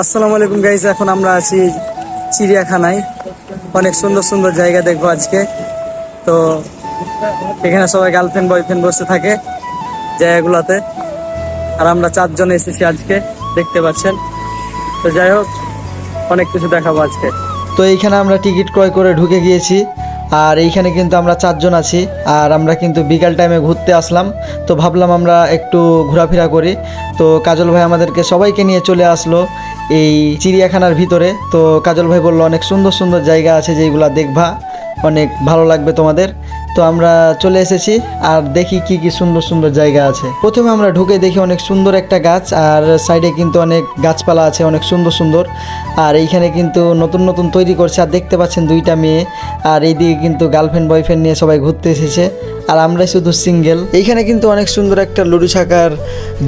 আসসালামু আলাইকুম গাইজ এখন আমরা আছি চিড়িয়াখানায়। অনেক সুন্দর সুন্দর জায়গা দেখব আজকে। তো এখানে সবাই গার্লফ্রেন্ড বয়ফ্রেন্ড বসে থাকে জায়গাগুলোতে। আর আমরা চারজন এসেছি আজকে, দেখতে পাচ্ছেন। তো যাই হোক, অনেক কিছু দেখাবো আজকে। তো এইখানে আমরা টিকিট ক্রয় করে ঢুকে গিয়েছি। আর এইখানে কিন্তু আমরা চারজন আছি, আর আমরা কিন্তু বিকাল টাইমে ঘুরতে আসলাম। তো ভাবলাম আমরা একটু ঘোরাফেরা করি। তো কাজল ভাই আমাদেরকে সবাইকে নিয়ে চলে আসলো এই চিড়িয়াখানার ভিতরে। তো কাজল ভাই বলল, অনেক সুন্দর সুন্দর জায়গা আছে যেগুলো দেখবা। অনেক ভালো লাগবে তোমাদের। তো আমরা চলে এসেছি আর দেখি কি কি সুন্দর সুন্দর জায়গা আছে। প্রথমে আমরা ঢুকে দেখি অনেক সুন্দর একটা গাছ আর সাইডে কিন্তু অনেক গাছপালা আছে, অনেক সুন্দর সুন্দর। আর এইখানে কিন্তু নতুন নতুন তৈরি করছে আর দেখতে পাচ্ছেন দুইটা মেয়ে। আর এইদিকে কিন্তু গার্লফ্রেন্ড বয়ফ্রেন্ড নিয়ে সবাই ঘুরতে এসেছে। আর আমরা শুধু সিঙ্গেল এইখানে কিন্তু অনেক সুন্দর একটা লুডু ছাকার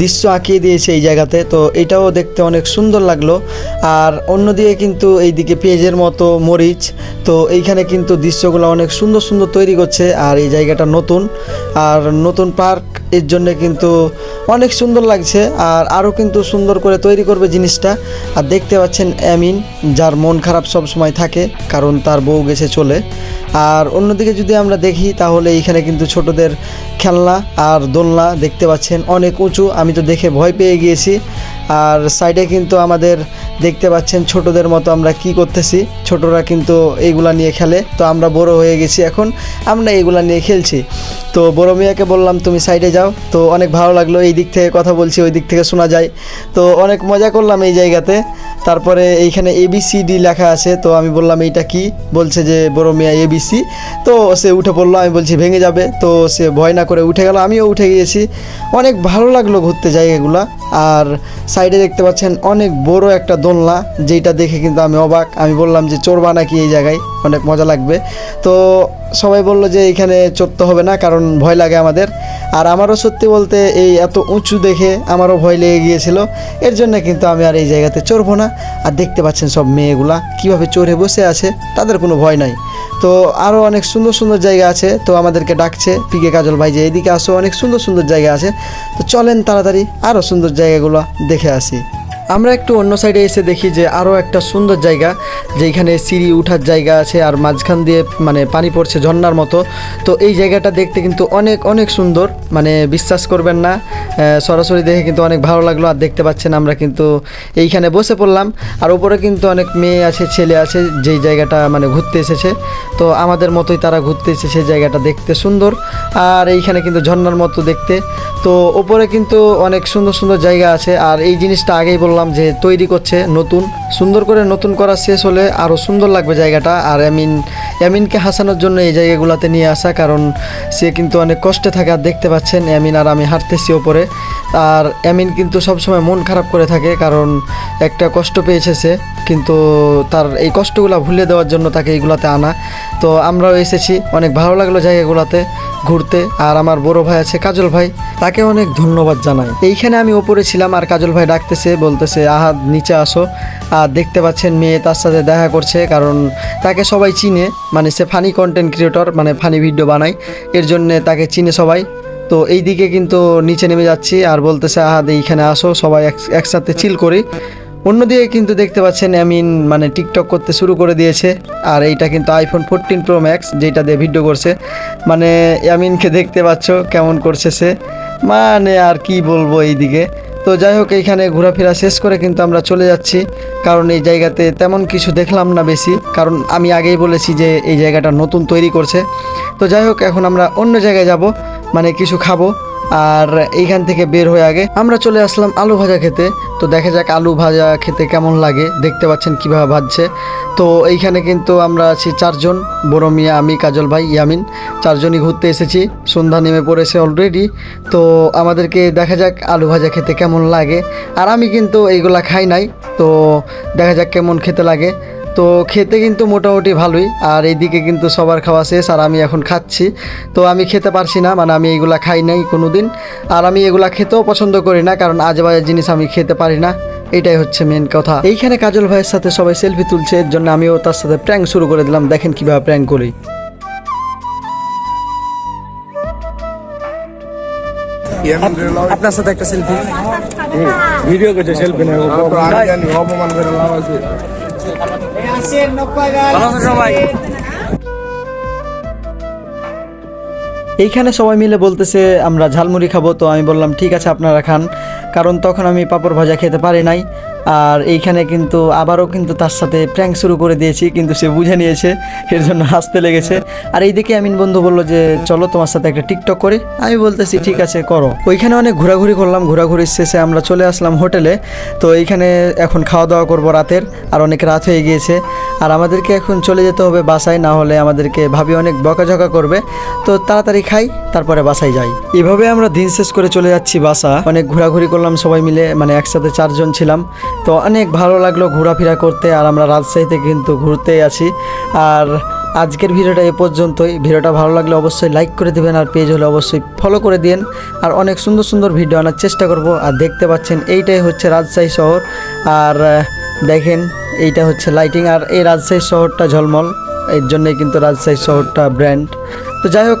দৃশ্য আঁকিয়ে দিয়েছে এই জায়গাতে। তো এটাও দেখতে অনেক সুন্দর লাগল। আর অন্যদিকে কিন্তু এইদিকে পেঁয়াজের মতো মরিচ। তো এইখানে কিন্তু দৃশ্যগুলো অনেক সুন্দর সুন্দর তৈরি করছে। আর এই জায়গাটা নতুন। আর নতুন পার্কের জন্য কিন্তু অনেক সুন্দর লাগছে। আর আরও কিন্তু সুন্দর করে তৈরি করবে জিনিসটা। আর দেখতে পাচ্ছেন অ্যামিন যার মন খারাপ সব সময় থাকে, কারণ তার বউ গেছে চলে। আর অন্যদিকে যদি আমরা দেখি, তাহলে এইখানে কিন্তু ছোটদের খেলনা আর দোলনা দেখতে পাচ্ছেন অনেক উঁচু। আমি তো দেখে ভয় পেয়ে গিয়েছি। আর সাইডে কিন্তু আমাদের দেখতে পাচ্ছেন ছোটদের মতো আমরা কি করতেছি। ছোটরা কিন্তু এইগুলা নিয়ে খেলে। তো আমরা বড় হয়ে গেছি এখন। আমরা এইগুলা নিয়ে খেলছি। তো বড় মিয়াকে বললাম, তুমি সাইডে যাও। তো অনেক ভালো লাগল। এই দিক থেকে কথা বলছি, ওই দিক থেকে শোনা যায়। তো অনেক মজা করলাম এই জায়গাতে। তারপরে এইখানে এবিসিডি লেখা আছে, তো আমি বললাম এইটা কি? বলছে যে, বড় মিয়া এবিসি তো সে উঠে পড়ল, আমি বলছি, ভেঙে যাবে। তো সে ভয় না করে উঠে গেল, আমিও উঠে গিয়েছি। অনেক ভালো লাগল ঘুরতে জায়গাগুলো। আর সাইডে দেখতে পাচ্ছেন অনেক বড় একটা দোলনা যেটা দেখে কিন্তু আমি অবাক। আমি বললাম যে, চড়বা নাকি এই জায়গায়? অনেক মজা লাগবে। তো সবাই বলল যে এখানে চড়তে হবে না, কারণ ভয় লাগে আমাদের। আর আমারও সত্যি বলতে এই এত উঁচু দেখে আমারও ভয় লেগে গিয়েছিল। এর জন্য কিন্তু আমি আর এই জায়গাতে চড়বো না। আর দেখতে পাচ্ছেন সব মেয়েগুলা কীভাবে চড়ে বসে আছে, তাদের কোনো ভয় নাই। তো আরও অনেক সুন্দর সুন্দর জায়গা আছে, তো আমাদেরকে ডাকছে পিকে কাজল ভাই যে, এদিকে আসো, অনেক সুন্দর সুন্দর জায়গা আছে। তো চলেন তাড়াতাড়ি আরও সুন্দর জায়গাগুলো দেখে আসি। আমরা একটু অন্য সাইডে এসে দেখি যে আরও একটা সুন্দর জায়গা যেখানে সিঁড়ি উঠার জায়গা আছে আর মাঝখান দিয়ে মানে পানি পড়ছে ঝর্ণার মতো। তো এই জায়গাটা দেখতে কিন্তু অনেক অনেক সুন্দর। মানে বিশ্বাস করবেন না সরাসরি দেখে কিন্তু অনেক ভালো লাগল আর দেখতে পাচ্ছেন আমরা কিন্তু এইখানে বসে পড়লাম। আর উপরে কিন্তু অনেক মেয়ে আছে, ছেলে আছে, যেই জায়গাটা মানে ঘুরতে এসেছে। তো আমাদের মতোই তারা ঘুরতে এসেছে জায়গাটা দেখতে সুন্দর। আর এইখানে কিন্তু ঝর্ণার মতো দেখতে। তো ওপরে কিন্তু অনেক সুন্দর সুন্দর জায়গা আছে। আর এই জিনিসটা আগেই বললাম যে তৈরি করছে নতুন। সুন্দর করে নতুন করা শেষ হলে আরও সুন্দর লাগবে জায়গাটা। আর এমিন এমিনকে হাসানোর জন্য এই জায়গাগুলোতে নিয়ে আসা, কারণ সে কিন্তু অনেক কষ্টে থাকে, আর দেখতে পাচ্ছেন এমিন আর আমি হাঁটতেছি ওপরে। আর এমিন কিন্তু সবসময় মন খারাপ করে থাকে, কারণ একটা কষ্ট পেয়েছে সে, কিন্তু তার এই কষ্টগুলো ভুলে দেওয়ার জন্য তাকে এইগুলাতে আনা। তো আমরাও এসেছি, অনেক ভালো লাগল জায়গাগুলোতে। ঘুরতে। আর আমার বড় ভাই আছে কাজল ভাই, তাকে অনেক ধন্যবাদ জানাই। এইখানে আমি ওপরে ছিলাম আর কাজল ভাই ডাকতেছে, বলতেছে আহাদ নিচে আসো। আর দেখতে পাচ্ছেন মেয়ে তার সাথে দেখা করছে, কারণ তাকে সবাই চিনে। মানে সে ফানি কন্টেন্ট ক্রিয়েটর মানে ফানি ভিডিও বানায়। এর জন্য তাকে চিনে সবাই। তো এই দিকে কিন্তু নিচে নেমে যাচ্ছি আর বলতেছে আহাদ এইখানে আসো, সবাই এক- একসাথে চিল করি। অন্যদিকে কিন্তু দেখতে পাচ্ছেন আমিন মানে টিকটক করতে শুরু করে দিয়েছে। আর এইটা কিন্তু আইফোন ফোরটিন প্রো ম্যাক্স যেটা দিয়ে ভিডিও করছে। মানে আমিনকে দেখতে পাচ্ছ কেমন করছে সে। মানে আর কি বলব এইদিকে। তো যাই হোক, এইখানে ঘোরাফেরা শেষ করে কিন্তু আমরা চলে যাচ্ছি। কারণ এই জায়গাতে তেমন কিছু দেখলাম না বেশি। কারণ আমি আগেই বলেছি যে এই জায়গাটা নতুন তৈরি করছে। তো যাই হোক, এখন আমরা অন্য জায়গায় যাব। মানে কিছু খাব। আর এইখান থেকে বের হয়ে আগে আমরা চলে আসলাম আলু ভাজা খেতে। তো দেখা যাক আলু ভাজা খেতে কেমন লাগে। দেখতে পাচ্ছেন কীভাবে ভাজছে। তো এইখানে কিন্তু আমরা আছি চারজন, বড় মিয়া, আমি, কাজল ভাই, ইয়ামিন। চারজনই ঘুরতে এসেছি। সন্ধ্যা নেমে পড়েছে অলরেডি তো আমাদেরকে দেখা যাক আলু ভাজা খেতে কেমন লাগে। আর আমি কিন্তু এইগুলা খাই নাই। তো দেখা যাক কেমন খেতে লাগে। তো খেতে কিন্তু মোটামুটি ভালোই আর এইদিকে কিন্তু সবার খাওয়া শেষ আর আমি এখন খাচ্ছি। তো আমি খেতে পারছি না মানে আমি এগুলা খাই নাই কোনো দিন আর আমি এগুলা খেতেও পছন্দ করি না কারণ আজে বাজে জিনিস আমি খেতে পারি না। এটাই হচ্ছে মেন কথা। এইখানে কাজল ভাইয়ের সাথে সবাই সেলফি তুলছে এর জন্য আমিও তার সাথে প্র্যাঙ্ক শুরু করে দিলাম। দেখেন কীভাবে প্র্যাঙ্ক করি। আপনার সাথে একটা সেলফি ভিডিও করছে সেলফি নেব অপমান করে লাভ আছে। এইখানে সবাই মিলে বলতেছে, আমরা ঝালমুড়ি খাব। তো আমি বললাম, ঠিক আছে, আপনারা খান। কারণ তখন আমি পাপড় ভাজা খেতে পারি নাই। আর এইখানে কিন্তু আবারও কিন্তু তার সাথে প্র্যাঙ্ক শুরু করে দিয়েছি, কিন্তু সে বুঝে নিয়েছে, এর জন্য হাসতে লেগেছে। আর এইদিকে আমিন বন্ধু বলল যে, চলো তোমার সাথে একটা টিকটক করি। আমি বলতেছি, ঠিক আছে, করো। ওইখানে অনেক ঘোরাঘুরি করলাম, ঘোরাঘুরির শেষে আমরা চলে আসলাম হোটেলে। তো এইখানে এখন খাওয়া দাওয়া করব রাতের, আর অনেক রাত হয়ে গিয়েছে। আর আমাদেরকে এখন চলে যেতে হবে বাসায়, না হলে আমাদেরকে ভাবি অনেক বকাঝকা করবে। তো তাড়াতাড়ি খাই। তারপরে বাসায় যাই। এভাবে আমরা দিন শেষ করে চলে যাচ্ছি বাসা। অনেক ঘোরাঘুরি করলাম সবাই মিলে মানে একসাথে চারজন ছিলাম। তো অনেক ভালো লাগল ঘোরাফেরা করতে আর আমরা রাজশাহীতে কিন্তু ঘুরতেই আছি। আর আজকের ভিডিওটা এ পর্যন্তই। ভিডিওটা ভালো লাগলে অবশ্যই লাইক করে দেবেন আর পেজ হলে অবশ্যই ফলো করে দিন আর অনেক সুন্দর সুন্দর ভিডিও আনার চেষ্টা করব। আর দেখতে পাচ্ছেন এইটাই হচ্ছে রাজশাহী শহর। আর, দেখেন এইটা হচ্ছে লাইটিং আর এই রাজশাহী শহরটা ঝলমল। এর জন্যই কিন্তু রাজশাহী শহরটা ব্র্যান্ড তো যাই হোক